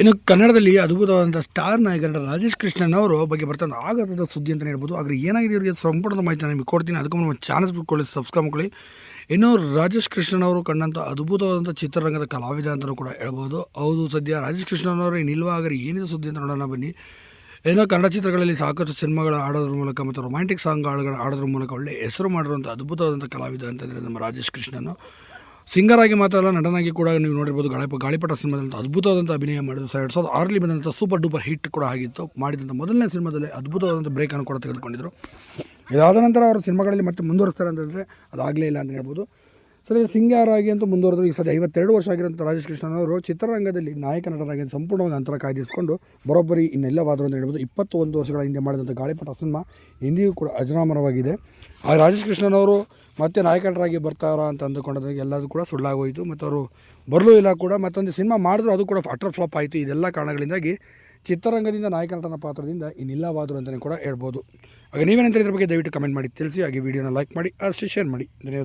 ಇನ್ನು ಕನ್ನಡದಲ್ಲಿ ಅದ್ಭುತವಾದಂಥ ಸ್ಟಾರ್ ನಾಯಕರ ರಾಜೇಶ್ ಕೃಷ್ಣನ್ ಅವರು ಬಗ್ಗೆ ಬರ್ತಾನೆ ಆಗದ ಸುದ್ದಿ ಅಂತಲೇ ಹೇಳ್ಬೋದು. ಆದರೆ ಏನಾಗಿದೆ ಇವರಿಗೆ ಸಂಪೂರ್ಣ ಮಾಹಿತಿ ನಿಮಗೆ ಕೊಡ್ತೀನಿ. ಅದಕ್ಕೆ ನಮ್ಮ ಚಾನಲ್ಸ್ ಬಿಟ್ಕೊಳ್ಳಿ ಸಬ್ಸ್ಕ್ರೈಬ್ ಮಾಡ್ಕೊಳ್ಳಿ. ಇನ್ನು ರಾಜೇಶ್ ಕೃಷ್ಣನ್ ಅವರು ಕಂಡಂಥ ಅದ್ಭುತವಾದಂಥ ಚಿತ್ರರಂಗದ ಕಲಾವಿದ ಅಂತಲೂ ಕೂಡ ಹೇಳ್ಬೋದು. ಹೌದು ಸದ್ಯ ರಾಜೇಶ್ ಕೃಷ್ಣನ್ ಅವರು ನಿಲ್ವ ಆಗರಿ ಏನಿದೆ ಸುದ್ದಿ ಅಂತ ನೋಡೋಣ ಬನ್ನಿ. ಏನೋ ಕನ್ನಡ ಚಿತ್ರಗಳಲ್ಲಿ ಸಾಕಷ್ಟು ಸಿನಿಮಾಗಳ ಆಡೋದ್ರ ಮೂಲಕ ಮತ್ತು ರೊಮ್ಯಾಂಟಿಕ್ ಸಾಂಗ್ ಹಾಡುಗಳು ಆಡೋದ್ರ ಮೂಲಕ ಒಳ್ಳೆ ಹೆಸರು ಮಾಡಿರುವಂಥ ಅದ್ಭುತವಾದಂಥ ಕಲಾವಿದ ಅಂತಂದರೆ ನಮ್ಮ ರಾಜೇಶ್ ಕೃಷ್ಣನು. ಸಿಂಗರ್ ಆಗಿ ಮಾತ್ರ ಅಲ್ಲ, ನಟನಾಗಿ ಕೂಡ ನೀವು ನೋಡಿರ್ಬೋದು ಗಾಳಿಪ ಗಾಳಿಪಟ ಸಿನಿಮಾದಂಥ ಅದ್ಭುತವಾದಂಥ ಅಭಿನಯ ಮಾಡಿದ್ರು. ಸರ್ ಎರಡು ಸಾವಿರದ ಆರಲ್ಲಿ ಬಂದಂಥ ಸೂಪರ್ ಡೂಪರ್ ಹಿಟ್ ಕೂಡ ಆಗಿತ್ತು. ಮಾಡಿದಂಥ ಮೊದಲನೇ ಸಿನಿಮಾದಲ್ಲಿ ಅದ್ಭುತವಾದಂಥ ಬ್ರೇಕನ್ನು ಕೂಡ ತೆಗೆದುಕೊಂಡಿದ್ರು. ಇದಾದ ನಂತರ ಅವರು ಸಿನಿಮಾಗಳಲ್ಲಿ ಮತ್ತೆ ಮುಂದುವರಿಸ್ತಾರೆ ಅಂತಂದರೆ ಅದಾಗಲೇ ಇಲ್ಲ ಅಂತ ಹೇಳ್ಬೋದು. ಸರಿ ಸಿಂಗಾರಾಗಿ ಅಂತ ಮುಂದುವರೆದ್ರು. ಈ ಸದ್ಯ ಐವತ್ತೆರಡು ವರ್ಷ ಆಗಿರುವಂಥ ರಾಜೇಶ್ ಕೃಷ್ಣನ್ ಅವರು ಚಿತ್ರರಂಗದಲ್ಲಿ ನಾಯಕ ನಟರಾಗಿ ಸಂಪೂರ್ಣವಾಗಿ ಅಂತರ ಕಾಯ್ದಿರಿಸಿಕೊಂಡು ಬರೋಬ್ಬರಿ ಇನ್ನೆಲ್ಲವಾದರು ಅಂತ ಹೇಳ್ಬೋದು. ಇಪ್ಪತ್ತೊಂದು ವರ್ಷಗಳ ಹಿಂದೆ ಮಾಡಿದಂಥ ಗಾಳಿಪಟ ಸಿನಿಮಾ ಇಂದಿಗೂ ಕೂಡ ಅಜರಾಮರವಾಗಿದೆ. ಆ ರಾಜೇಶ್ ಕೃಷ್ಣನ್ ಅವರು ಮತ್ತೆ ನಾಯಕರಾಗಿ ಬರ್ತಾರ ಅಂತ ಅಂದುಕೊಂಡಾಗ ಎಲ್ಲದೂ ಕೂಡ ಸುಳ್ಳಾಗೋಯಿತು. ಮತ್ತು ಅವರು ಬರಲೂ ಇಲ್ಲ ಕೂಡ. ಮತ್ತೊಂದು ಸಿನಿಮಾ ಮಾಡಿದ್ರು ಅದು ಕೂಡ ಅಟರ್ ಫ್ಲಾಪ್ ಆಯಿತು. ಇದೆಲ್ಲ ಕಾರಣಗಳಿಂದಾಗಿ ಚಿತ್ರರಂಗದಿಂದ ನಾಯಕ ನಟನ ಪಾತ್ರದಿಂದ ಇನ್ನಿಲ್ಲವಾದರು ಅಂತಲೇ ಕೂಡ ಹೇಳ್ಬೋದು. ಹಾಗೆ ನೀವೇನಂತ ಇದ್ರ ಬಗ್ಗೆ ದಯವಿಟ್ಟು ಕಮೆಂಟ್ ಮಾಡಿ. ತಿಳಿಸಿ. ಹಾಗೆ ವಿಡಿಯೋನ ಲೈಕ್ ಮಾಡಿ, ಅಷ್ಟೇ ಶೇರ್ ಮಾಡಿ. ಧನ್ಯವಾದ.